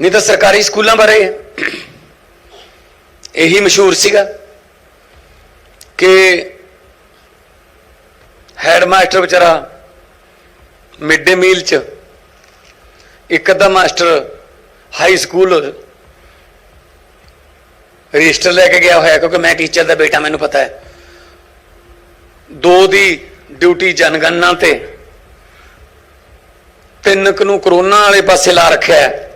ਨਹੀਂ ਤਾਂ ਸਰਕਾਰੀ ਸਕੂਲਾਂ ਬਾਰੇ ਇਹੀ ਮਸ਼ਹੂਰ ਸੀਗਾ ਕਿ ਹੈਡ ਮਾਸਟਰ ਵਿਚਾਰਾ ਮਿਡ ਡੇ ਮੀਲ ਚ ਇੱਕ ਅੱਧਾ ਮਾਸਟਰ ਹਾਈ ਸਕੂਲ ਰਜਿਸਟਰ ਲੈ ਕੇ ਗਿਆ ਹੋਇਆ, ਕਿਉਂਕਿ ਮੈਂ ਟੀਚਰ ਦਾ ਬੇਟਾ, ਮੈਨੂੰ ਪਤਾ ਹੈ। ਦੋ ਦੀ ਡਿਊਟੀ ਜਨਗਣਨਾ ਤੇ ਤਿੰਨ ਕੁ ਨੂੰ ਕਰੋਨਾ ਵਾਲੇ ਪਾਸੇ ਲਾ ਰੱਖਿਆ ਹੈ।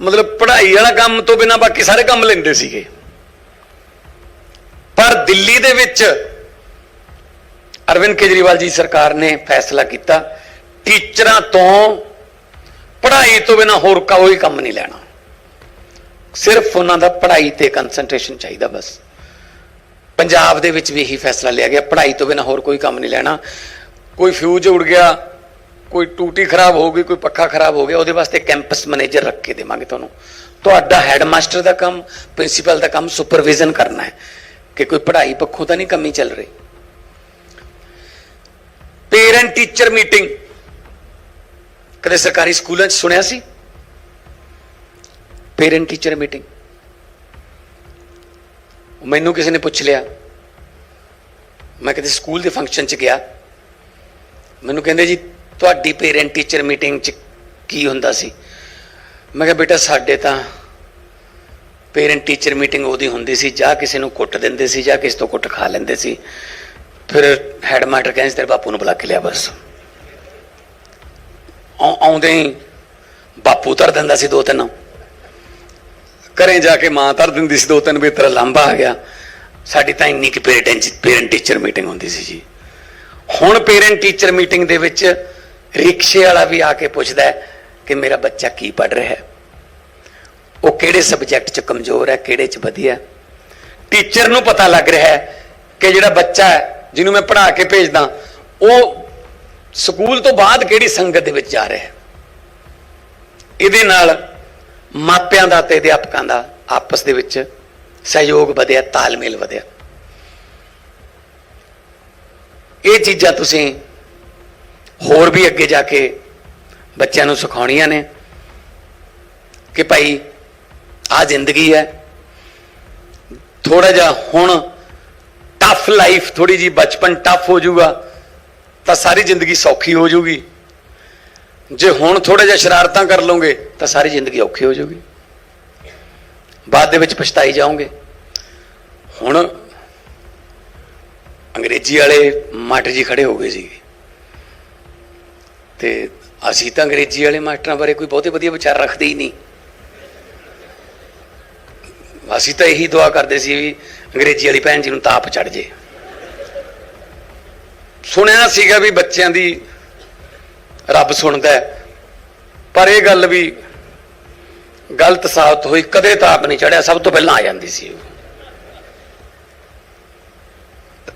ਮਤਲਬ ਪੜ੍ਹਾਈ ਵਾਲਾ ਕੰਮ ਤੋਂ ਬਿਨਾ ਬਾਕੀ ਸਾਰੇ ਕੰਮ ਲੈਂਦੇ ਸੀਗੇ। ਪਰ ਦਿੱਲੀ ਦੇ ਵਿੱਚ ਅਰਵਿੰਦ ਕੇਜਰੀਵਾਲ ਜੀ ਸਰਕਾਰ ਨੇ ਫੈਸਲਾ ਕੀਤਾ, ਟੀਚਰਾਂ ਤੋਂ ਪੜ੍ਹਾਈ ਤੋਂ ਬਿਨਾ ਹੋਰ ਕੋਈ ਕੰਮ ਨਹੀਂ ਲੈਣਾ। ਸਿਰਫ ਉਹਨਾਂ ਦਾ ਪੜ੍ਹਾਈ ਤੇ ਕਨਸੈਂਟਰੇਸ਼ਨ ਚਾਹੀਦਾ ਬਸ। ਪੰਜਾਬ ਦੇ ਵਿੱਚ ਵੀ ਇਹੀ ਫੈਸਲਾ ਲਿਆ ਗਿਆ, ਪੜ੍ਹਾਈ ਤੋਂ ਬਿਨਾ ਹੋਰ ਕੋਈ ਕੰਮ ਨਹੀਂ ਲੈਣਾ। ਕੋਈ ਫਿਊਜ਼ ਉੜ ਗਿਆ ਕੋਈ ਟੂਟੀ ਖਰਾਬ ਹੋ ਗਈ ਕੋਈ ਪੱਖਾ ਖਰਾਬ ਹੋ ਗਿਆ, ਉਹਦੇ ਵਾਸਤੇ ਕੈਂਪਸ ਮੈਨੇਜਰ ਰੱਖ ਕੇ ਦੇਵਾਂਗੇ ਤੁਹਾਨੂੰ। ਤੁਹਾਡਾ ਹੈਡਮਾਸਟਰ ਦਾ ਕੰਮ, ਪ੍ਰਿੰਸੀਪਲ ਦਾ ਕੰਮ ਸੁਪਰਵਿਜ਼ਨ ਕਰਨਾ ਹੈ, ਕਿ ਕੋਈ ਪੜ੍ਹਾਈ ਪੱਖੋਂ ਤਾਂ ਨਹੀਂ ਕਮੀ ਚੱਲ ਰਹੀ। ਪੇਰੈਂਟ ਟੀਚਰ ਮੀਟਿੰਗ ਕਦੇ ਸਰਕਾਰੀ ਸਕੂਲਾਂ 'ਚ ਸੁਣਿਆ ਸੀ? ਪੇਰੈਂਟ ਟੀਚਰ ਮੀਟਿੰਗ ਮੈਨੂੰ ਕਿਸੇ ਨੇ ਪੁੱਛ ਲਿਆ। ਮੈਂ ਕਿਤੇ ਸਕੂਲ ਦੇ ਫੰਕਸ਼ਨ 'ਚ ਗਿਆ। ਮੈਨੂੰ ਕਹਿੰਦੇ ਜੀ ਤੁਹਾਡੀ ਪੇਰੈਂਟ ਟੀਚਰ ਮੀਟਿੰਗ 'ਚ ਕੀ ਹੁੰਦਾ ਸੀ? ਮੈਂ ਕਿਹਾ ਬੇਟਾ ਸਾਡੇ ਤਾਂ ਪੇਰੈਂਟ ਟੀਚਰ ਮੀਟਿੰਗ ਉਹਦੀ ਹੁੰਦੀ ਸੀ ਜਾਂ ਕਿਸੇ ਨੂੰ ਕੁੱਟ ਦਿੰਦੇ ਸੀ ਜਾਂ ਕਿਸੇ ਤੋਂ ਕੁੱਟ ਖਾ ਲੈਂਦੇ ਸੀ। ਫਿਰ ਹੈਡਮਾਸਟਰ ਕਹਿੰਦੇ ਸੀ, ਤੇਰੇ ਬਾਪੂ ਨੂੰ ਬੁਲਾ ਕੇ ਲਿਆ ਬਸ। ਆਉ- ਆਉਂਦੇ ਹੀ ਬਾਪੂ ਧਰ ਦਿੰਦਾ ਸੀ ਦੋ ਤਿੰਨ। ਘਰੇ ਜਾ ਕੇ ਮਾਂ ਧਰ ਦਿੰਦੀ ਸੀ ਦੋ ਤਿੰਨ ਵੀ ਤੇਰਾ ਲਾਂਬਾ ਆ ਗਿਆ। ਸਾਡੀ ਤਾਂ ਇੰਨੀ ਕਿ ਪੇਰੈਂਟ ਪੇਰੈਂਟ ਟੀਚਰ ਮੀਟਿੰਗ ਹੁੰਦੀ ਸੀ ਜੀ। ਹੁਣ ਪੇਰੈਂਟ ਟੀਚਰ ਮੀਟਿੰਗ ਦੇ ਵਿੱਚ ਰਿਕਸ਼ੇ ਵਾਲਾ ਵੀ ਆ ਕੇ ਪੁੱਛਦਾ ਕਿ ਮੇਰਾ ਬੱਚਾ ਕੀ ਪੜ ਰਿਹਾ ਹੈ। ਉਹ ਕਿਹੜੇ ਸਬਜੈਕਟ 'ਚ ਕਮਜ਼ੋਰ ਹੈ, ਕਿਹੜੇ 'ਚ ਵਧੀਆ ਟੀਚਰ ਨੂੰ ਪਤਾ ਲੱਗ ਰਿਹਾ ਹੈ ਕਿ ਜਿਹੜਾ ਬੱਚਾ ਹੈ, ਜਿਹਨੂੰ ਮੈਂ ਪੜ੍ਹਾ ਕੇ ਭੇਜਦਾ, ਉਹ ਸਕੂਲ ਤੋਂ ਬਾਅਦ ਕਿਹੜੀ ਸੰਗਤ ਦੇ ਵਿੱਚ ਜਾ ਰਿਹਾ ਹੈ। ਇਹਦੇ ਨਾਲ ਮਾਪਿਆਂ ਦਾ ਤੇ ਅਧਿਆਪਕਾਂ ਦਾ ਆਪਸ ਦੇ ਵਿੱਚ ਸਹਿਯੋਗ ਵਧਿਆ, ਤਾਲਮੇਲ ਵਧਿਆ। ਇਹ ਚੀਜ਼ਾਂ ਤੁਸੀਂ ਹੋਰ ਵੀ ਅੱਗੇ ਜਾ ਕੇ ਬੱਚਿਆਂ ਨੂੰ ਸਿਖਾਉਣੀਆਂ ਨੇ ਕਿ ਭਾਈ ਆ ਜ਼ਿੰਦਗੀ ਹੈ। ਥੋੜਾ ਜਿਹਾ ਹੁਣ ਟਫ ਲਾਈਫ ਥੋੜੀ ਜੀ ਬਚਪਨ ਟਫ ਹੋ ਜਾਊਗਾ, ਤਾਂ ਸਾਰੀ ਜ਼ਿੰਦਗੀ ਸੌਖੀ ਹੋ ਜਾਊਗੀ। ਜੇ ਹੁਣ ਥੋੜਾ ਜਿਹਾ ਸ਼ਰਾਰਤਾਂ ਕਰ ਲਓਗੇ, ਤਾਂ ਸਾਰੀ ਜ਼ਿੰਦਗੀ ਔਖੀ ਹੋ ਜਾਊਗੀ। ਬਾਅਦ ਦੇ ਵਿੱਚ ਪਛਤਾਈ ਜਾਓਗੇ। ਹੁਣ ਅੰਗਰੇਜ਼ੀ ਵਾਲੇ ਮਾਸਟਰ ਜੀ ਖੜੇ ਹੋ ਗਏ ਸੀਗੇ। ਤੇ ਅਸੀਂ ਤਾਂ ਅੰਗਰੇਜ਼ੀ ਵਾਲੇ ਮਾਸਟਰਾਂ ਬਾਰੇ ਕੋਈ ਬਹੁਤੇ ਵਧੀਆ ਵਿਚਾਰ ਰੱਖਦੇ ਹੀ ਨਹੀਂ। ਅਸੀਂ ਤਾਂ ਇਹੀ ਦੁਆ ਕਰਦੇ ਸੀ ਵੀ ਅੰਗਰੇਜ਼ੀ ਵਾਲੀ ਭੈਣ ਜੀ ਨੂੰ ਤਾਪ ਚੜ ਜੇ। ਸੁਣਿਆ ਸੀਗਾ ਵੀ ਬੱਚਿਆਂ ਦੀ ਰੱਬ ਸੁਣਦਾ ਪਰ ਇਹ ਗੱਲ ਵੀ ਗਲਤ ਸਾਬਤ ਹੋਈ, ਕਦੇ ਤਾਪ ਨਹੀਂ ਚੜਿਆ ਸਭ ਤੋਂ ਪਹਿਲਾਂ ਆ ਜਾਂਦੀ ਸੀ ਉਹ।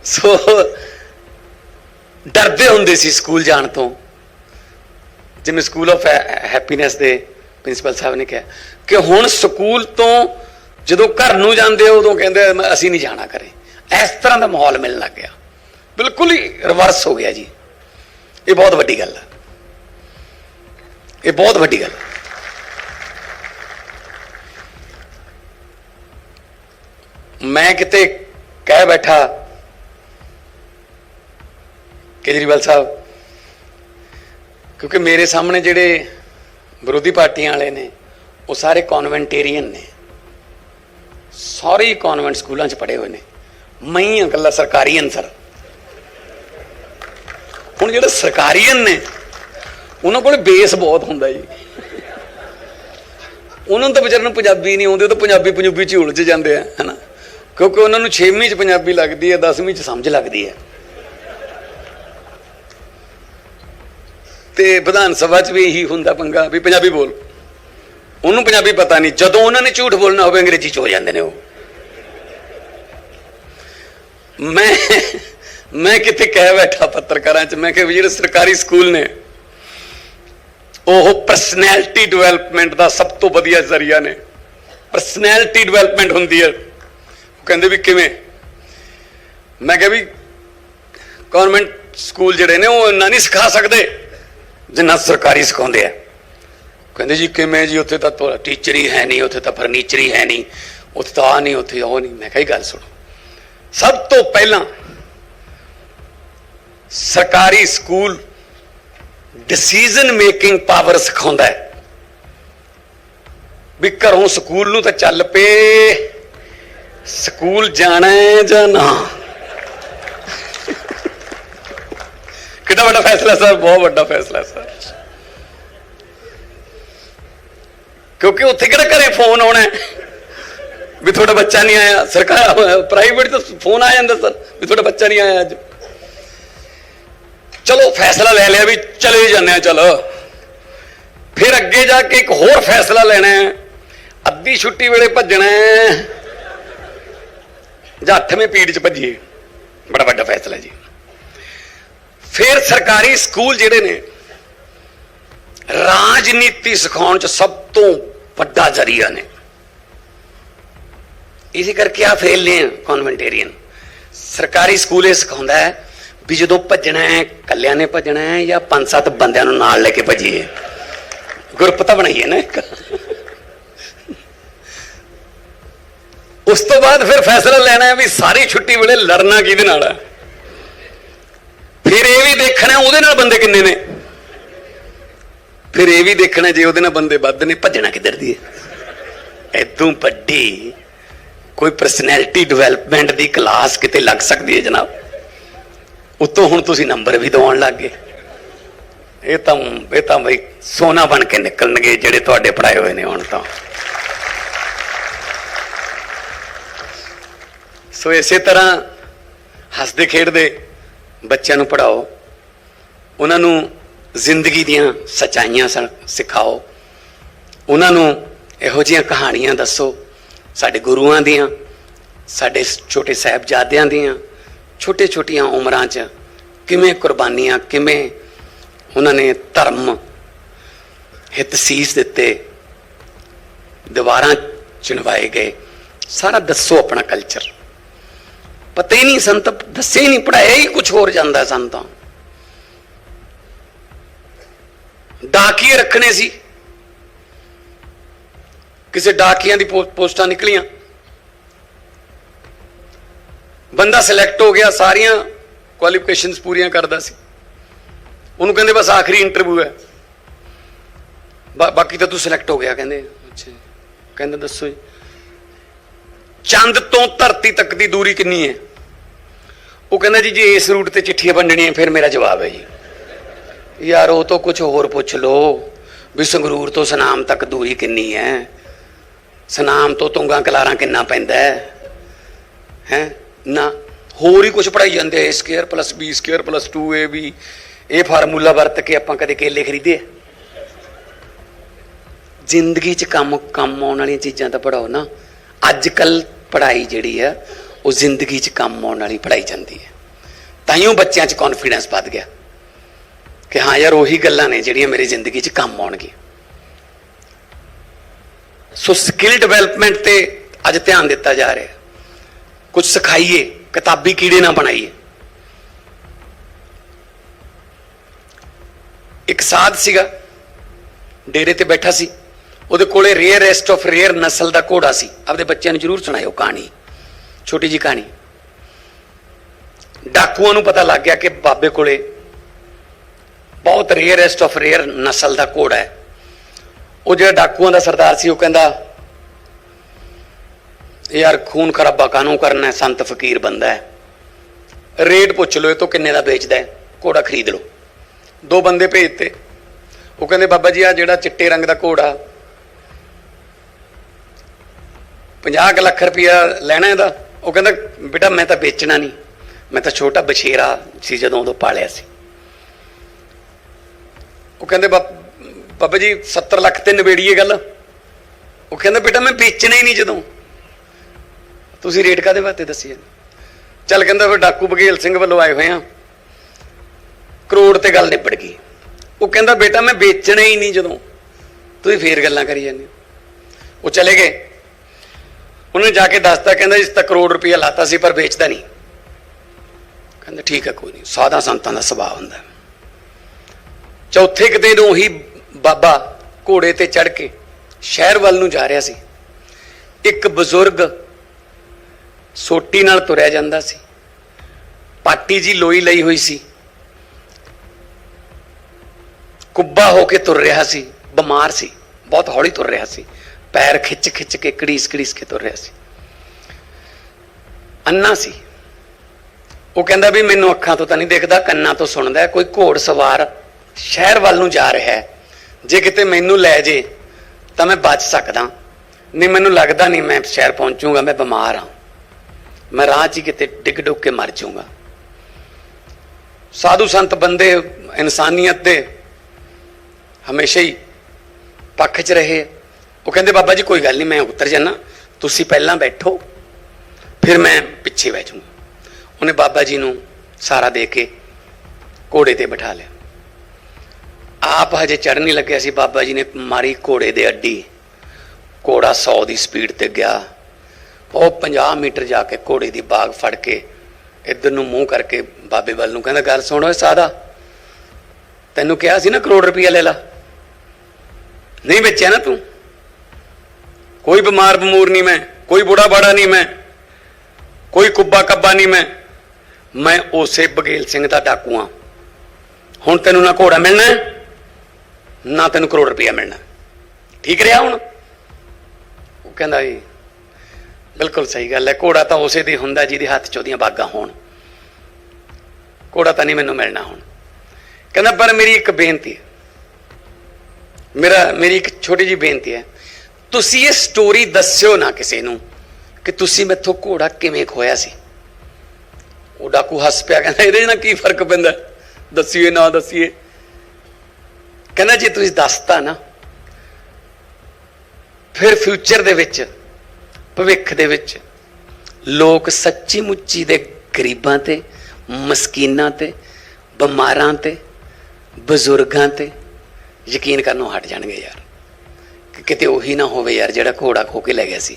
ਸੋ, ਡਰਦੇ ਹੁੰਦੇ ਸੀ ਸਕੂਲ ਜਾਣ ਤੋਂ। ਜਿਵੇਂ ਸਕੂਲ ਆਫ ਹੈਪੀਨੈਸ ਦੇ ਪ੍ਰਿੰਸੀਪਲ ਸਾਹਿਬ ਨੇ ਕਿਹਾ, ਕਿ ਹੁਣ ਸਕੂਲ ਤੋਂ ਜਦੋਂ ਘਰ ਨੂੰ ਜਾਂਦੇ ਉਦੋਂ ਕਹਿੰਦੇ ਅਸੀਂ ਨਹੀਂ ਜਾਣਾ ਕਰੇ ਇਸ ਤਰ੍ਹਾਂ ਦਾ ਮਾਹੌਲ ਮਿਲਣ ਲੱਗ ਗਿਆ। ਬਿਲਕੁਲ ਹੀ ਰਿਵਰਸ ਹੋ ਗਿਆ ਜੀ। ਇਹ ਬਹੁਤ ਵੱਡੀ ਗੱਲ ਹੈ ਇਹ ਬਹੁਤ ਵੱਡੀ ਗੱਲ ਮੈਂ ਕਿਤੇ ਕਹਿ ਬੈਠਾ ਕੇਜਰੀਵਾਲ ਸਾਹਿਬ ਕਿਉਂਕਿ ਮੇਰੇ ਸਾਹਮਣੇ ਜਿਹੜੇ ਵਿਰੋਧੀ ਪਾਰਟੀਆਂ ਵਾਲੇ ਨੇ, ਉਹ ਸਾਰੇ ਕਨਵੈਂਟੇਰੀਅਨ ਨੇ। ਸਾਰੇ ਹੀ ਕਨਵੈਂਟ ਸਕੂਲਾਂ 'ਚ ਪੜ੍ਹੇ ਹੋਏ ਨੇ। ਮੈਂ ਹੀ ਇਕੱਲਾ ਸਰਕਾਰੀਅਨ, ਸਰ। ਹੁਣ ਜਿਹੜੇ ਸਰਕਾਰੀਅਨ ਨੇ, ਉਹਨਾਂ ਕੋਲ ਬੇਸ ਬਹੁਤ ਹੁੰਦਾ ਜੀ। ਉਹਨਾਂ ਨੂੰ ਤਾਂ ਵਿਚਾਰਿਆਂ ਪੰਜਾਬੀ ਨਹੀਂ ਆਉਂਦੀ, ਉਹ ਤਾਂ ਪੰਜਾਬੀ ਪੰਜੂਬੀ ਚ ਹੀ ਉਲਝ ਜਾਂਦੇ ਆ, ਹਨਾ। ਕਿਉਂਕਿ ਉਹਨਾਂ ਨੂੰ 6ਵੀਂ ਚ ਪੰਜਾਬੀ ਲੱਗਦੀ ਹੈ 10ਵੀਂ ਚ ਸਮਝ ਲੱਗਦੀ ਹੈ। ਤੇ ਵਿਧਾਨ ਸਭਾ ਚ ਵੀ ਇਹੀ ਹੁੰਦਾ ਪੰਗਾ, ਵੀ ਪੰਜਾਬੀ ਬੋਲ। ਉਹਨੂੰ ਪੰਜਾਬੀ ਪਤਾ ਨਹੀਂ, ਜਦੋਂ ਉਹਨਾਂ ਨੇ ਝੂਠ ਬੋਲਣਾ ਹੋਵੇ, ਅੰਗਰੇਜ਼ੀ ਚ ਹੋ ਜਾਂਦੇ ਨੇ ਉਹ। ਮੈਂ ਮੈਂ ਕਿਤੇ ਕਹਿ ਬੈਠਾ ਪੱਤਰਕਾਰਾਂ ਚ, ਮੈਂ ਕਿਹਾ ਵੀ ਜਿਹੜੇ ਸਰਕਾਰੀ ਸਕੂਲ ਨੇ, ਉਹ ਪਰਸਨੈਲਿਟੀ ਡਿਵੈਲਪਮੈਂਟ ਦਾ ਸਭ ਤੋਂ ਵਧੀਆ ਜ਼ਰੀਆ ਨੇ। ਪਰਸਨੈਲਿਟੀ ਡਿਵੈਲਪਮੈਂਟ ਹੁੰਦੀ ਹੈ। ਉਹ ਕਹਿੰਦੇ ਵੀ ਕਿਵੇਂ? ਮੈਂ ਕਿਹਾ ਵੀ ਗਵਰਨਮੈਂਟ ਸਕੂਲ ਜਿਹੜੇ ਨੇ, ਉਹ ਇੰਨਾ ਨਹੀਂ ਸਿਖਾ ਸਕਦੇ। ਜਿੰਨਾ ਸਰਕਾਰੀ ਸਿਖਾਉਂਦੇ ਆ। ਕਹਿੰਦੇ ਜੀ, ਕਿਵੇਂ ਜੀ, ਉੱਥੇ ਤਾਂ ਤੁਹਾਡਾ ਟੀਚਰ ਹੀ ਹੈ ਨਹੀਂ, ਉੱਥੇ ਤਾਂ ਫਰਨੀਚਰ ਹੀ ਹੈ ਨਹੀਂ, ਉੱਥੇ ਤਾਂ ਆ ਨਹੀਂ, ਉੱਥੇ ਉਹ ਨਹੀਂ। ਮੈਂ ਕਿਹਾ ਜੀ ਗੱਲ ਸੁਣੋ। ਸਭ ਤੋਂ ਪਹਿਲਾਂ ਸਰਕਾਰੀ ਸਕੂਲ ਡਿਸੀਜਨ ਮੇਕਿੰਗ ਪਾਵਰ ਸਿਖਾਉਂਦਾ ਹੈ। ਵੀ ਘਰੋਂ ਸਕੂਲ ਨੂੰ ਤਾਂ ਚੱਲ ਪਏ। ਸਕੂਲ ਜਾਣਾ ਜਾਂ ਨਾ? ਕਿੰਨਾ ਵੱਡਾ ਫੈਸਲਾ ਸਰ? ਬਹੁਤ ਵੱਡਾ ਫੈਸਲਾ ਸਰ। ਕਿਉਂਕਿ ਉੱਥੇ ਕਿਹੜਾ ਘਰੇ ਫੋਨ ਆਉਣਾ ਵੀ ਤੁਹਾਡਾ ਬੱਚਾ ਨਹੀਂ ਆਇਆ। ਸਰਕਾਰ ਪ੍ਰਾਈਵੇਟ ਤੋਂ ਫੋਨ ਆ ਜਾਂਦਾ ਸਰ, ਵੀ ਤੁਹਾਡਾ ਬੱਚਾ ਨਹੀਂ ਆਇਆ ਅੱਜ। ਚਲੋ, ਫੈਸਲਾ ਲੈ ਲਿਆ ਵੀ ਚਲੇ ਜਾਂਦੇ ਆ ਚਲੋ। ਫਿਰ ਅੱਗੇ ਜਾ ਕੇ ਇੱਕ ਹੋਰ ਫੈਸਲਾ ਲੈਣਾ ਹੈ। ਅੱਧੀ ਛੁੱਟੀ ਵੇਲੇ ਭੱਜਣਾ ਜਾਂ ਅੱਠਵੇਂ ਪੀੜ ਚ ਭੱਜੀਏ। ਬੜਾ ਵੱਡਾ ਫੈਸਲਾ ਜੀ। ਫਿਰ ਸਰਕਾਰੀ ਸਕੂਲ ਜਿਹੜੇ ਨੇ, ਰਾਜਨੀਤੀ ਸਿਖਾਉਣ ਚ ਸਭ ਤੋਂ ਵੱਡਾ ਜ਼ਰੀਆ ਨੇ। ਇਸੇ ਕਰਕੇ ਆ ਫੇਲ ਨੇ ਕਨਵੈਂਟੇਰੀਅਨ ਸਰਕਾਰੀ ਸਕੂਲ ਇਹ ਸਿਖਾਉਂਦਾ ਹੈ ਵੀ ਜਦੋਂ ਭੱਜਣਾ ਹੈ ਕੱਲਿਆਂ ਨੇ ਭੱਜਣਾ ਹੈ ਜਾਂ ਪੰਜ ਸੱਤ ਬੰਦਿਆਂ ਨੂੰ ਨਾਲ ਲੈ ਕੇ ਭੱਜੀਏ। ਗਰੁੱਪ ਤਾਂ ਬਣਾਈਏ ਨਾ ਇੱਕ। ਉਸ ਤੋਂ ਬਾਅਦ ਫਿਰ ਫੈਸਲਾ ਲੈਣਾ ਹੈ ਵੀ ਸਾਰੀ ਛੁੱਟੀ ਵੇਲੇ ਲੜਨਾ ਕਿਹਦੇ ਨਾਲ ਹੈ? ਫਿਰ ਇਹ ਵੀ ਦੇਖਣਾ ਉਹਦੇ ਨਾਲ ਬੰਦੇ ਕਿੰਨੇ ਨੇ। ਫਿਰ ਇਹ ਵੀ ਦੇਖਣਾ ਜੇ ਉਹਦੇ ਨਾਲ ਬੰਦੇ ਵੱਧ ਨੇ, ਭੱਜਣਾ ਕਿੱਧਰ ਦੀ ਹੈ? ਐਦੋਂ ਵੱਡੀ ਕੋਈ ਪਰਸਨੈਲਿਟੀ ਡਿਵੈਲਪਮੈਂਟ ਦੀ ਕਲਾਸ ਕਿਤੇ ਲੱਗ ਸਕਦੀ ਹੈ ਜਨਾਬ? ਉਤੋਂ ਹੁਣ ਤੁਸੀਂ ਨੰਬਰ ਵੀ ਦਵਾਉਣ ਲੱਗ ਗਏ। ਇਹ ਤਾਂ ਇਹ ਤਾਂ ਬਈ ਸੋਨਾ ਬਣ ਕੇ ਨਿਕਲਣਗੇ ਜਿਹੜੇ ਤੁਹਾਡੇ ਪੜਾਏ ਹੋਏ ਨੇ ਹੁਣ ਤਾਂ। ਸੋ ਇਸੇ ਤਰ੍ਹਾਂ ਹੱਸਦੇ ਖੇਡਦੇ ਬੱਚਿਆਂ ਨੂੰ ਪੜਾਓ ਉਹਨਾਂ ਨੂੰ ਜ਼ਿੰਦਗੀ ਦੀਆਂ ਸਚਾਈਆਂ ਸਿਖਾਓ। ਉਹਨਾਂ ਨੂੰ ਇਹੋ ਜਿਹੀਆਂ ਕਹਾਣੀਆਂ ਦੱਸੋ। ਸਾਡੇ ਗੁਰੂਆਂ ਦੀਆਂ, ਸਾਡੇ ਛੋਟੇ ਸਾਹਿਬਜ਼ਾਦਿਆਂ ਦੀਆਂ ਛੋਟੇ ਛੋਟੀਆਂ ਉਮਰਾਂ 'ਚ ਕਿਵੇਂ ਕੁਰਬਾਨੀਆਂ, ਕਿਵੇਂ ਉਹਨਾਂ ਨੇ ਧਰਮ ਹਿੱਤ ਸੀਸ ਦਿੱਤੇ, ਦੀਵਾਰਾਂ ਚਿਣਵਾਏ ਗਏ। ਸਾਰਾ ਦੱਸੋ ਆਪਣਾ ਕਲਚਰ ਪਤਾ ਹੀ ਨਹੀਂ, ਸੰਤ ਦੱਸੇ ਹੀ ਨਹੀਂ ਪੜਾਇਆ ਹੀ ਕੁਝ ਹੋਰ ਜਾਂਦਾ ਸਨ ਤਾਂ ਡਾਕੀਏ ਰੱਖਣੇ ਸੀ। ਕਿਸੇ ਡਾਕੀਆਂ ਦੀ ਪੋ- ਪੋਸਟਾਂ ਨਿਕਲੀਆਂ। ਬੰਦਾ ਸਿਲੈਕਟ ਹੋ ਗਿਆ, ਸਾਰੀਆਂ ਕੁਆਲੀਫਿਕੇਸ਼ਨਸ ਪੂਰੀਆਂ ਕਰਦਾ ਸੀ। ਉਹਨੂੰ ਕਹਿੰਦੇ ਬਸ ਆਖਰੀ ਇੰਟਰਵਿਊ ਹੈ। ਬਾਕੀ ਤਾਂ ਤੂੰ ਸਿਲੈਕਟ ਹੋ ਗਿਆ, ਕਹਿੰਦੇ, ਅੱਛਾ ਜੀ। ਕਹਿੰਦਾ ਦੱਸੋ ਜੀ। ਚੰਦ ਤੋਂ ਧਰਤੀ ਤੱਕ ਦੀ ਦੂਰੀ ਕਿੰਨੀ ਹੈ? ਉਹ ਕਹਿੰਦਾ ਜੀ, ਜੇ ਇਸ ਰੂਟ ਤੇ ਚਿੱਠੀਆਂ ਵੰਡਣੀਆਂ, ਫਿਰ ਮੇਰਾ ਜਵਾਬ ਹੈ ਜੀ। ਯਾਰ, ਉਹ ਤੋਂ ਕੁਝ ਹੋਰ ਪੁੱਛ ਲਓ ਵੀ ਸੰਗਰੂਰ ਤੋਂ ਸਨਾਮ ਤੱਕ ਦੂਰੀ ਕਿੰਨੀ ਹੈ? ਸਨਾਮ ਤੋਂ ਤੁੰਗਾ ਕਲਾਰਾਂ ਕਿੰਨਾ ਪੈਂਦਾ ਹੈ? ਹੈ? ਨਾ, ਹੋਰ ਹੀ ਕੁਝ ਪੜਾਈ ਜਾਂਦੇ ਆ square plus B square plus 2ab ਇਹ ਫਾਰਮੂਲਾ ਵਰਤ ਕੇ ਆਪਾਂ ਕਦੇ ਕੇਲੇ ਖਰੀਦੇ ਜ਼ਿੰਦਗੀ 'ਚ ਕੰਮ ਕੰਮ ਆਉਣ ਵਾਲੀਆਂ ਚੀਜ਼ਾਂ ਤਾਂ ਪੜਾਓ ਨਾ। ਅੱਜ ਕੱਲ ਪੜਾਈ ਜਿਹੜੀ ਆ ਉਹ ਜ਼ਿੰਦਗੀ 'ਚ ਕੰਮ ਆਉਣ ਵਾਲੀ ਪੜਾਈ ਜਾਂਦੀ ਹੈ। ਤਾਈਓ ਬੱਚਿਆਂ 'ਚ ਕੌਨਫੀਡੈਂਸ ਵੱਧ ਗਿਆ। ਕਿ ਹਾਂ ਯਾਰ, ਉਹੀ ਗੱਲਾਂ ਨੇ ਜਿਹੜੀਆਂ ਮੇਰੀ ਜ਼ਿੰਦਗੀ 'ਚ ਕੰਮ ਆਉਣਗੀਆਂ। ਸੋ ਸਕਿੱਲ ਡਿਵੈਲਪਮੈਂਟ ਤੇ ਅੱਜ ਧਿਆਨ ਦਿੱਤਾ ਜਾ ਰਿਹਾ। ਕੁਝ ਸਿਖਾਈਏ, ਕਿਤਾਬੀ ਕੀੜੇ ਨਾ ਬਣਾਈਏ। ਇੱਕ ਸਾਧ ਸੀਗਾ, ਡੇਰੇ ਤੇ ਬੈਠਾ ਸੀ। ਉਹਦੇ ਕੋਲੇ ਰੇਅਰੈਸਟ ਆਫ ਰੇਅਰ ਨਸਲ ਦਾ ਘੋੜਾ ਸੀ। ਆਪਦੇ ਬੱਚਿਆਂ ਨੂੰ ਜ਼ਰੂਰ ਸੁਣਾਇਓ ਕਹਾਣੀ। ਛੋਟੀ ਜੀ ਕਹਾਣੀ। ਡਾਕੂਆਂ ਨੂੰ ਪਤਾ ਲੱਗ ਗਿਆ ਕਿ ਬਾਬੇ ਕੋਲੇ ਬਹੁਤ ਰੇਅਰੈਸਟ ਆਫ ਰੇਅਰ ਨਸਲ ਦਾ ਘੋੜਾ ਹੈ। ਉਹ ਜਿਹੜਾ ਡਾਕੂਆਂ ਦਾ ਸਰਦਾਰ ਸੀ, ਉਹ ਕਹਿੰਦਾ, ਯਾਰ, ਖੂਨ ਖਰਾਬਾ ਕਾਨੂੰ ਕਰਨਾ ਹੈ? ਸੰਤ ਫਕੀਰ ਬੰਦਾ ਹੈ। ਰੇਟ ਪੁੱਛ ਲਓ, ਇਹ ਤੋਂ ਕਿੰਨੇ ਦਾ ਵੇਚਦਾ ਹੈ? ਘੋੜਾ ਖਰੀਦ ਲਓ। ਦੋ ਬੰਦੇ ਭੇਜਤੇ ਉਹ ਕਹਿੰਦੇ, ਬਾਬਾ ਜੀ ਆ ਜਿਹੜਾ ਚਿੱਟੇ ਰੰਗ ਦਾ ਘੋੜਾ 50 ਕੁ ਲੱਖ ਰੁਪਇਆ ਲੈਣਾ ਇਹਦਾ। ਉਹ ਕਹਿੰਦਾ, ਬੇਟਾ, ਮੈਂ ਤਾਂ ਵੇਚਣਾ ਨਹੀਂ। ਮੈਂ ਤਾਂ ਛੋਟਾ ਬਛੇਰਾ ਸੀ ਜਦੋਂ ਉਦੋਂ ਪਾਲਿਆ ਸੀ। ਉਹ ਕਹਿੰਦੇ ਬਾਬ- ਬਾਬਾ ਜੀ 70 ਲੱਖ ਤੇ ਨਿਬੇੜੀਏ ਗੱਲ। ਉਹ ਕਹਿੰਦਾ, ਬੇਟਾ, ਮੈਂ ਵੇਚਣਾ ਹੀ ਨਹੀਂ ਜਦੋਂ। ਤੁਸੀਂ ਰੇਟ ਕਾਦੇ ਵਾਸਤੇ ਦੱਸੀ ਜਾਂਦੇ ਚੱਲ ਕਹਿੰਦਾ, ਫਿਰ ਡਾਕੂ ਬਘੇਲ ਸਿੰਘ ਵੱਲੋਂ ਆਏ ਹੋਏ ਆ। ਕਰੋੜ ਤੇ ਗੱਲ ਨਿਬੜ ਗਈ। ਉਹ ਕਹਿੰਦਾ, ਬੇਟਾ, ਮੈਂ ਵੇਚਣਾ ਹੀ ਨਹੀਂ ਜਦੋਂ। ਤੁਸੀਂ ਫੇਰ ਗੱਲਾਂ ਕਰੀ ਜਾਂਦੇ ਹੋ। ਉਹ ਚਲੇ ਗਏ। ਉਹਨੇ ਜਾ ਕੇ ਦੱਸਤਾ, ਕਹਿੰਦਾ ਇਸ ਤਾਂ ਕਰੋੜ ਰੁਪਇਆ ਲਾਤਾ ਸੀ, ਪਰ ਵੇਚਦਾ ਨਹੀਂ। ਕਹਿੰਦਾ, ਠੀਕ ਹੈ, ਕੋਈ ਨਹੀਂ। ਸਾਦਾ ਸੰਤਾਂ ਦਾ ਸੁਭਾਅ ਹੁੰਦਾ ਚੌਥੇ ਕਿਤੇ ਨੂੰ ਉਹੀ ਬਾਬਾ ਘੋੜੇ ਤੇ ਚੜ ਕੇ ਸ਼ਹਿਰ ਵੱਲ ਨੂੰ ਜਾ ਰਿਹਾ ਸੀ। ਇੱਕ ਬਜ਼ੁਰਗ ਸੋਟੀ ਨਾਲ ਤੁਰਿਆ ਜਾਂਦਾ ਸੀ। ਪਾਟੀ ਜੀ ਲੋਈ ਲਈ ਹੋਈ ਸੀ। ਕੁੱਬਾ ਹੋ ਕੇ ਤੁਰ ਰਿਹਾ ਸੀ। ਬਿਮਾਰ ਸੀ। ਬਹੁਤ ਹੌਲੀ ਤੁਰ ਰਿਹਾ ਸੀ। ਪੈਰ ਖਿੱਚ ਖਿੱਚ ਕੇ ਕੜੀਸ ਕੜੀਸ ਕੇ ਤੁਰ ਰਿਹਾ ਸੀ। ਅੰਨਾ ਸੀ। ਉਹ ਕਹਿੰਦਾ ਵੀ ਮੈਨੂੰ ਅੱਖਾਂ ਤੋਂ ਤਾਂ ਨਹੀਂ ਦਿਖਦਾ, ਕੰਨਾਂ ਤੋਂ ਸੁਣਦਾ ਕੋਈ ਘੋੜ ਸਵਾਰ ਸ਼ਹਿਰ ਵੱਲ ਨੂੰ ਜਾ ਰਿਹਾ ਹੈ। ਜੇ ਕਿਤੇ ਮੈਨੂੰ ਲੈ ਜੇ ਤਾਂ ਮੈਂ ਬਚ ਸਕਦਾ। ਨਹੀਂ, ਮੈਨੂੰ ਲੱਗਦਾ ਨਹੀਂ ਮੈਂ ਸ਼ਹਿਰ ਪਹੁੰਚੂਗਾ, ਮੈਂ ਬਿਮਾਰ ਹਾਂ। ਮੈਂ ਰਾਹ 'ਚ ਹੀ ਕਿਤੇ ਡਿੱਗ ਡੁੱਗ ਕੇ ਮਰ ਜਾਊਂਗਾ। ਸਾਧੂ ਸੰਤ ਬੰਦੇ ਇਨਸਾਨੀਅਤ ਦੇ ਹਮੇਸ਼ਾ ਹੀ ਪੱਖ 'ਚ ਰਹੇ। ਉਹ ਕਹਿੰਦੇ, ਬਾਬਾ ਜੀ, ਕੋਈ ਗੱਲ ਨਹੀਂ, ਮੈਂ ਉਤਰ ਜਾਣਾ ਤੁਸੀਂ ਪਹਿਲਾਂ ਬੈਠੋ, ਫਿਰ ਮੈਂ ਪਿੱਛੇ ਬਹਿ ਜਾਊਂਗਾ। ਉਹਨੇ ਬਾਬਾ ਜੀ ਨੂੰ ਸਾਰਾ ਦੇ ਕੇ ਘੋੜੇ ਤੇ ਬਿਠਾ ਲਿਆ। ਆਪ ਹਜੇ ਚੜ੍ਹ ਨਹੀਂ ਲੱਗਿਆ ਸੀ। ਬਾਬਾ ਜੀ ਨੇ ਮਾਰੀ ਘੋੜੇ ਦੇ ਅੱਡੀ। ਘੋੜਾ 100 ਦੀ ਸਪੀਡ ਤੇ ਗਿਆ। ਉਹ 50 ਮੀਟਰ ਜਾ ਕੇ ਘੋੜੇ ਦੀ ਬਾਗ ਫੜ ਕੇ ਇੱਧਰ ਨੂੰ ਮੂੰਹ ਕਰਕੇ ਬਾਬੇ ਵੱਲ ਨੂੰ ਕਹਿੰਦਾ, ਗੱਲ ਸੁਣੋ ਸਾਦਾ, ਤੈਨੂੰ ਕਿਹਾ ਸੀ ਨਾ ਕਰੋੜ ਰੁਪਈਆ ਲੈ ਲਾ। ਨਹੀਂ ਵੇਚਿਆ ਨਾ ਤੂੰ? ਕੋਈ ਬਿਮਾਰ ਬਮੂਰ ਨਹੀਂ ਮੈਂ, ਕੋਈ ਬੁੜਾ ਬਾੜਾ ਨਹੀਂ ਮੈਂ, ਕੋਈ ਕੁੱਬਾ ਕੱਬਾ ਨਹੀਂ ਮੈਂ। ਮੈਂ ਉਸੇ ਬਗੇਲ ਸਿੰਘ ਦਾ ਡਾਕੂ ਹਾਂ। ਹੁਣ ਤੈਨੂੰ ਨਾ ਘੋੜਾ ਮਿਲਣਾ, ਨਾ ਤੈਨੂੰ ਕਰੋੜ ਰੁਪਇਆ ਮਿਲਣਾ। ਠੀਕ ਰਿਹਾ ਹੁਣ? ਉਹ ਕਹਿੰਦਾ ਜੀ, ਬਿਲਕੁਲ ਸਹੀ ਗੱਲ ਹੈ, ਘੋੜਾ ਤਾਂ ਉਸੇ ਦੀ ਹੁੰਦਾ ਜਿਹਦੇ ਹੱਥ 'ਚ ਉਹਦੀਆਂ ਬਾਗਾਂ ਹੋਣ। ਘੋੜਾ ਤਾਂ ਨਹੀਂ ਮੈਨੂੰ ਮਿਲਣਾ ਹੁਣ। ਕਹਿੰਦਾ, ਪਰ ਮੇਰੀ ਇੱਕ ਬੇਨਤੀ ਹੈ। ਮੇਰਾ, ਮੇਰੀ ਇੱਕ ਛੋਟੀ ਜੀ ਬੇਨਤੀ ਹੈ। ਤੁਸੀਂ ਇਹ ਸਟੋਰੀ ਦੱਸਿਓ ਨਾ ਕਿਸੇ ਨੂੰ ਕਿ ਤੁਸੀਂ ਮੈਥੋਂ ਘੋੜਾ ਕਿਵੇਂ ਖੋਇਆ ਸੀ। ਉਹ ਡਾਕੂ ਹੱਸ ਪਿਆ, ਕਹਿੰਦਾ ਇਹਦੇ ਨਾਲ ਕੀ ਫ਼ਰਕ ਪੈਂਦਾ? ਦੱਸੀਏ, ਨਾ ਦੱਸੀਏ। ਕਹਿੰਦਾ ਜੇ ਤੁਸੀਂ ਦੱਸਤਾ ਨਾ, ਫਿਰ ਫਿਊਚਰ ਦੇ ਵਿੱਚ, ਭਵਿੱਖ ਦੇ ਵਿੱਚ, ਲੋਕ ਸੱਚੀ ਮੁੱਚੀ ਦੇ ਗਰੀਬਾਂ ਤੇ, ਮਸਕੀਨਾਂ ਤੇ, ਬਿਮਾਰਾਂ ਤੇ, ਬਜ਼ੁਰਗਾਂ ਤੇ ਯਕੀਨ ਕਰਨੋਂ ਹਟ ਜਾਣਗੇ ਯਾਰ। ਕਿਤੇ ਉਹੀ ਨਾ ਹੋਵੇ ਯਾਰ, ਜਿਹੜਾ ਘੋੜਾ ਖੋ ਕੇ ਲੈ ਗਿਆ ਸੀ।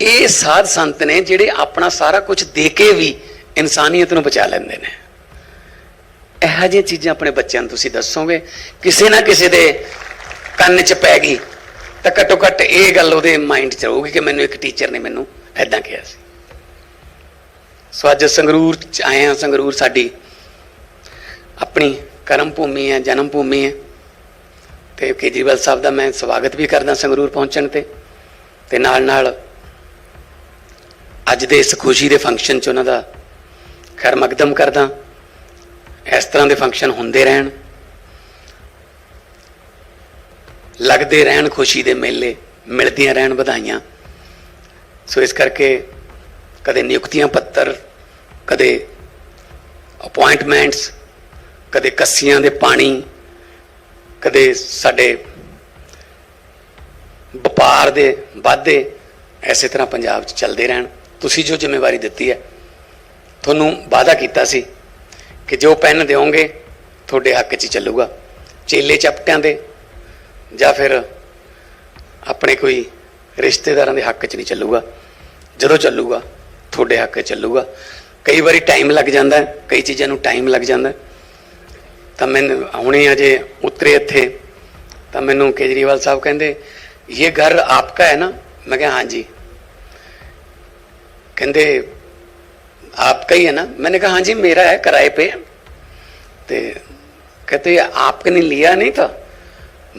ਇਹ ਸਾਧ ਸੰਤ ਨੇ ਜਿਹੜੇ ਆਪਣਾ ਸਾਰਾ ਕੁਝ ਦੇ ਕੇ ਵੀ ਇਨਸਾਨੀਅਤ ਨੂੰ ਬਚਾ ਲੈਂਦੇ ਨੇ। ਇਹੋ ਜਿਹੀਆਂ ਚੀਜ਼ਾਂ ਆਪਣੇ ਬੱਚਿਆਂ ਨੂੰ ਤੁਸੀਂ ਦੱਸੋਗੇ, ਕਿਸੇ ਨਾ ਕਿਸੇ ਦੇ ਕੰਨ 'ਚ ਪੈ ਗਈ, ਤਾਂ ਘੱਟੋ ਘੱਟ ਇਹ ਗੱਲ ਉਹਦੇ ਮਾਈਂਡ 'ਚ ਰਹੂਗੀ ਕਿ ਮੈਨੂੰ ਇੱਕ ਟੀਚਰ ਨੇ ਮੈਨੂੰ ਐਦਾਂ ਕਿਹਾ ਸੀ। ਸੋ ਅੱਜ ਸੰਗਰੂਰ 'ਚ ਆਏ ਹਾਂ, ਸੰਗਰੂਰ ਸਾਡੀ ਆਪਣੀ ਕਰਮ ਭੂਮੀ ਹੈ, ਜਨਮ ਭੂਮੀ ਹੈ। ਤੇ ਕੇਜਰੀਵਾਲ ਸਾਹਿਬ ਦਾ ਮੈਂ ਸਵਾਗਤ ਵੀ ਕਰਦਾ ਸੰਗਰੂਰ ਪਹੁੰਚਣ ਤੇ। ਤੇ ਨਾਲ ਨਾਲ ਅੱਜ ਦੇ ਇਸ ਖੁਸ਼ੀ ਦੇ ਫੰਕਸ਼ਨ 'ਚ ਉਹਨਾਂ ਦਾ ਖੈਰ ਮਕਦਮ ਕਰਦਾ। ਇਸ ਤਰ੍ਹਾਂ ਦੇ ਫੰਕਸ਼ਨ ਹੁੰਦੇ ਰਹਿਣ। ਲੱਗਦੇ ਰਹਿਣ ਖੁਸ਼ੀ ਦੇ ਮੇਲੇ, ਮਿਲਦੀਆਂ ਰਹਿਣ ਵਧਾਈਆਂ। ਸੋ ਇਸ ਕਰਕੇ ਕਦੇ ਨਿਯੁਕਤੀਆਂ ਪੱਤਰ, ਕਦੇ ਅਪਾਇੰਟਮੈਂਟਸ ਕਦੇ ਕੱਸੀਆਂ ਦੇ ਪਾਣੀ ਕਦੇ ਸਾਡੇ ਵਪਾਰ ਦੇ ਵਾਧੇ ਐਸੇ ਤਰ੍ਹਾਂ ਪੰਜਾਬ 'ਚ ਚੱਲਦੇ ਰਹਿਣ। ਤੁਸੀਂ ਜੋ ਜ਼ਿੰਮੇਵਾਰੀ ਦਿੱਤੀ ਹੈ, ਤੁਹਾਨੂੰ ਵਾਅਦਾ ਕੀਤਾ ਸੀ ਕਿ ਜੋ ਪੈਨ ਦਿਓਗੇ, ਤੁਹਾਡੇ ਹੱਕ 'ਚ ਚੱਲੂਗਾ। ਚੇਲੇ ਚਪਟਿਆਂ ਦੇ ਜਾਂ ਫਿਰ ਆਪਣੇ ਕੋਈ ਰਿਸ਼ਤੇਦਾਰਾਂ ਦੇ ਹੱਕ 'ਚ ਨਹੀਂ ਚੱਲੂਗਾ। ਜਦੋਂ ਚੱਲੂਗਾ, ਤੁਹਾਡੇ ਹੱਕ 'ਚ ਚੱਲੂਗਾ। ਕਈ ਵਾਰੀ ਟਾਈਮ ਲੱਗ ਜਾਂਦਾ ਹੈ, ਕਈ ਚੀਜ਼ਾਂ ਨੂੰ ਟਾਈਮ ਲੱਗ ਜਾਂਦਾ ਹੈ। ਤਾਂ ਮੈਨੂੰ ਹੁਣੇ ਅਜੇ ਉਤਰੇ ਇੱਥੇ ਤਾਂ ਮੈਨੂੰ ਕੇਜਰੀਵਾਲ ਸਾਹਿਬ ਕਹਿੰਦੇ ਇਹ ਘਰ ਆਪਕਾ ਹੈ ਨਾ ਮੈਂ ਕਿਹਾ ਹਾਂਜੀ ਕਹਿੰਦੇ आपका ही है ना मैंने कहा हाँ जी मेरा है किराए पे ਤੇ कहते आपने नहीं लिया नहीं था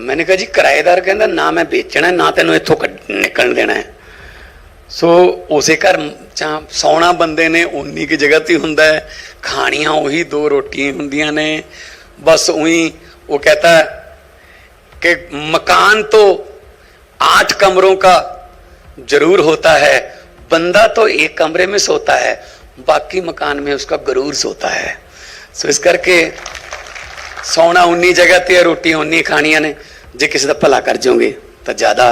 मैंने कहा जी ਕਿਰਾਏਦਾਰ ਕਹਿੰਦਾ ਨਾ ਮੈਂ ਵੇਚਣਾ ਨਾ ਤੈਨੂੰ ਇੱਥੋਂ ਕੱਢ- ਨਿਕਲਣ ਦੇਣਾ ਹੈ ਸੋ ਉਸੇ ਘਰ ਚ ਸੌਣਾ ਬੰਦੇ ਨੇ ਉਨੀ ਕੀ ਜਗ੍ਹਾ ਤੇ ਹੀ ਹੁੰਦਾ ਹੈ ਖਾਣੀਆਂ ਉਹੀ ਦੋ ਰੋਟੀਆਂ ਹੁੰਦੀਆਂ ਨੇ ਬਸ ਉਹੀ ਉਹ ਕਹਤਾ कि मकान तो आठ कमरों का जरूर होता है बंदा तो एक कमरे में सोता है बाकी मकान में उसका गरूर सोता है सो इस करके ਸੌਣਾ ਉਨੀ ਜਗ੍ਹਾ ਤੇ ਹੈ, ਰੋਟੀਆਂ ਉਨੀ ਖਾਣੀਆਂ ਨੇ ਜੇ ਕਿਸੇ ਦਾ ਭਲਾ ਕਰ ਜਾਓਗੇ ਤਾਂ ਜ਼ਿਆਦਾ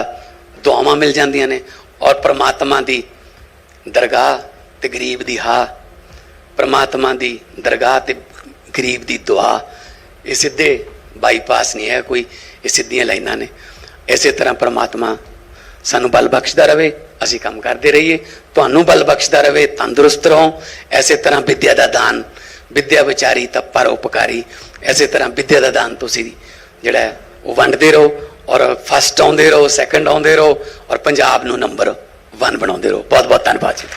ਦੁਆਵਾਂ ਮਿਲ ਜਾਂਦੀਆਂ ਨੇ ਔਰ ਪ੍ਰਮਾਤਮਾ ਦੀ ਦਰਗਾਹ ਤੇ ਗਰੀਬ ਦੀ ਹਾ ਪ੍ਰਮਾਤਮਾ ਦੀ ਦਰਗਾਹ ਤੇ ਗਰੀਬ ਦੀ ਦੁਆ ਇਹ ਸਿੱਧੇ ਬਾਈਪਾਸ ਨਹੀਂ ਹੈ ਕੋਈ, ਇਹ ਸਿੱਧੀਆਂ ਲਾਈਨਾਂ ਨੇ। ਇਸੇ ਤਰ੍ਹਾਂ ਪ੍ਰਮਾਤਮਾ ਸਾਨੂੰ ਬਲ ਬਖਸ਼ਦਾ ਰਵੇ, ਅਸੀਂ ਕੰਮ ਕਰਦੇ ਰਹੀਏ। ਤੁਹਾਨੂੰ ਬਲ ਬਖਸ਼ਦਾ ਰਵੇ, ਤੰਦਰੁਸਤ ਰਹੋ। ਐਸੇ ਤਰ੍ਹਾਂ ਵਿਦਿਆ ਦਾ ਦਾਨ, ਵਿਦਿਆ ਵਿਚਾਰੀ ਤਾਂ ਪਰ ਉਪਕਾਰੀ। ਐਸੇ ਤਰ੍ਹਾਂ ਵਿਦਿਆ ਦਾ ਦਾਨ ਤੁਸੀਂ ਜਿਹੜਾ ਉਹ ਵੰਡਦੇ ਰਹੋ ਔਰ ਫਸਟ ਆਉਂਦੇ ਰਹੋ ਸੈਕੰਡ ਆਉਂਦੇ ਰਹੋ ਔਰ ਪੰਜਾਬ ਨੂੰ ਨੰਬਰ 1 ਬਣਾਉਂਦੇ ਰਹੋ। ਬਹੁਤ ਬਹੁਤ ਧੰਨਵਾਦ ਜੀ।